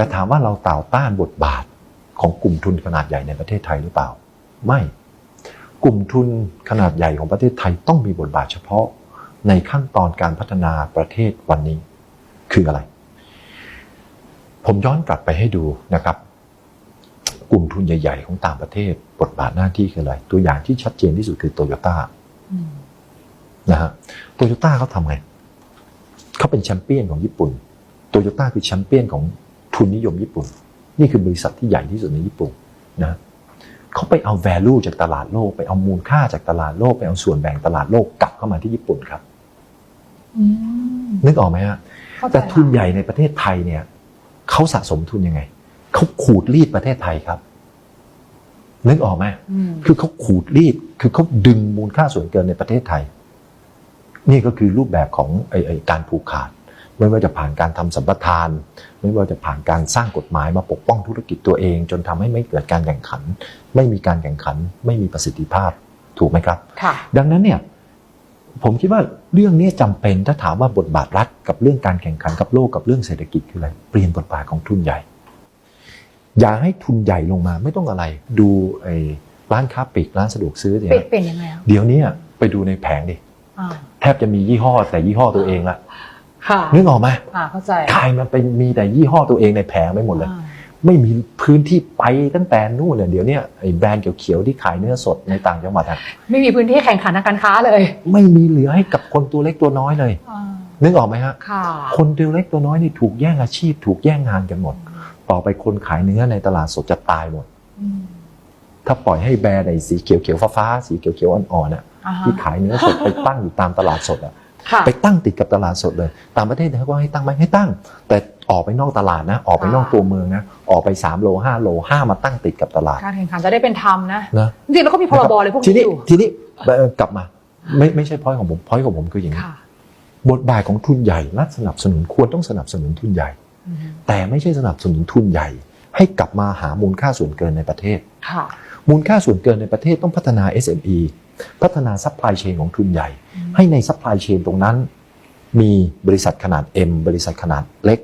แต่ถามว่าเราต่อต้านบทบาทของกลุ่มทุนขนาดใหญ่ในประเทศไทยหรือเปล่า ไม่ กลุ่มทุนขนาดใหญ่ของประเทศไทยต้องมีบทบาทเฉพาะในขั้นตอนการพัฒนาประเทศวันนี้ คืออะไร ผมย้อนกลับไปให้ดูนะครับ กลุ่มทุนใหญ่ ๆ ของต่างประเทศ บทบาทหน้าที่คืออะไร ตัวอย่างที่ชัดเจนที่สุดคือโตโยต้านะฮะโตโยต้าเขาทำไงเขาเป็นแชมเปี้ยนของญี่ปุ่นโตโยต้าคือแชมเปี้ยนของ ทุนนิยมญี่ปุ่น นี่คือบริษัทที่ใหญ่ที่สุดในญี่ปุ่นนะเขาไปเอา value จากตลาดโลก ไปเอามูลค่าจากตลาดโลก ไปเอาส่วนแบ่งตลาดโลกกลับเข้ามาที่ญี่ปุ่นครับอืมนึกออกไหมฮะเข้าใจแต่ทุนค่ะใหญ่ในประเทศไทยเนี่ยเขาสะสมทุนยังไงเขาขูดรีดประเทศไทยครับนึกออกไหมอืมคือเขาขูดรีด คือเขาดึงมูลค่าส่วนเกินในประเทศไทย นี่ก็คือรูปแบบของไอ้ไอ้การผูกขาด ไม่ว่าจะผ่านการทำสัมปทาน ไม่ว่าจะผ่านการสร้างกฎหมายมาปกป้องธุรกิจตัวเอง จนทำให้ไม่เกิดการแข่งขัน ไม่มีการแข่งขัน ไม่มีประสิทธิภาพถูกไหมครับค่ะดังนั้นเนี่ยผมคิดว่าเรื่องนี้จำเป็นถ้าถามว่าบทบาทรัฐกับเรื่องการแข่งขันกับโลกกับเรื่องเศรษฐกิจคืออะไรเปลี่ยนบทบาทของทุนใหญ่ อย่าให้ทุนใหญ่ลงมาไม่ต้องอะไร ดูไอ้ร้านค้าปลีกร้านสะดวกซื้อเนี่ยเปลี่ยนเปลี่ยนยังไงอะเดี๋ยวเนี้ไปดูในแผงดิอ่าแทบจะมียี่ห้อแต่ยี่ห้อตัวเองละค่ะ นึกออกไหมอ่าเข้าใจกลายมาเป็นมีแต่ยี่ห้อตัวเองในแผงไม่หมดเลยอ่าไม่มีพื้นที่ไปตั้งแต่นู่นเลยเดี๋ยวเนี้ไอ้แบรนด์เขียวๆที่ขายเนื้อสดในต่างจังหวัดอะไม่มีพื้นที่แข่งขันทางการค้าเลย ไม่มีเหลือให้กับคนตัวเล็กตัวน้อยเลยอ่านึกออกไหมฮะค่ะคนตัวเล็กตัวน้อยนี่ถูกแย่งอาชีพ ถูกแย่งงานกันหมด ต่อไปคนขายเนื้อในตลาดสดจะตายหมดอืมถ้าปล่อยให้แบรนด์ไอ้สีเขียวเขียวๆฟ้าๆสีเขียวเขียวๆอ่อนๆน่ะอ่าฮะที่ขายเนื้อสดไปตั้งอยู่ตามตลาดสดอะค่ะ ไปตั้งติดกับตลาดสดเลยต่างประเทศเนี่ยเขาก็ให้ตั้งไหมให้ตั้ง แต่ออกไปนอกตลาดนะ ออกไปนอกตัวเมืองนะ ออกไป 3 โล 5 โลห้ามมาตั้งติดกับตลาด การแข่งขันจะได้เป็นธรรมนะนะจริงๆแล้วก็มีพรบเลยพวกทีนี้นี้อยู่ทีนี้เอ่อกลับมา ไม่ไม่ใช่พอยของผมพอยของผมคืออย่างนี้ค่ะบทบาทของทุนใหญ่รัฐสนับสนุนควรต้องสนับสนุนทุนใหญ่อืมแต่ไม่ใช่สนับสนุนทุนใหญ่ ให้กลับมาหามูลค่าส่วนเกินในประเทศค่ะมูลค่าส่วนเกินในประเทศต้องพัฒนา SME พัฒนาซัพพลายเชนของทุนใหญ่ ให้ในซัพพลายเชนตรงนั้น มีบริษัทขนาด M บริษัทขนาดเล็ก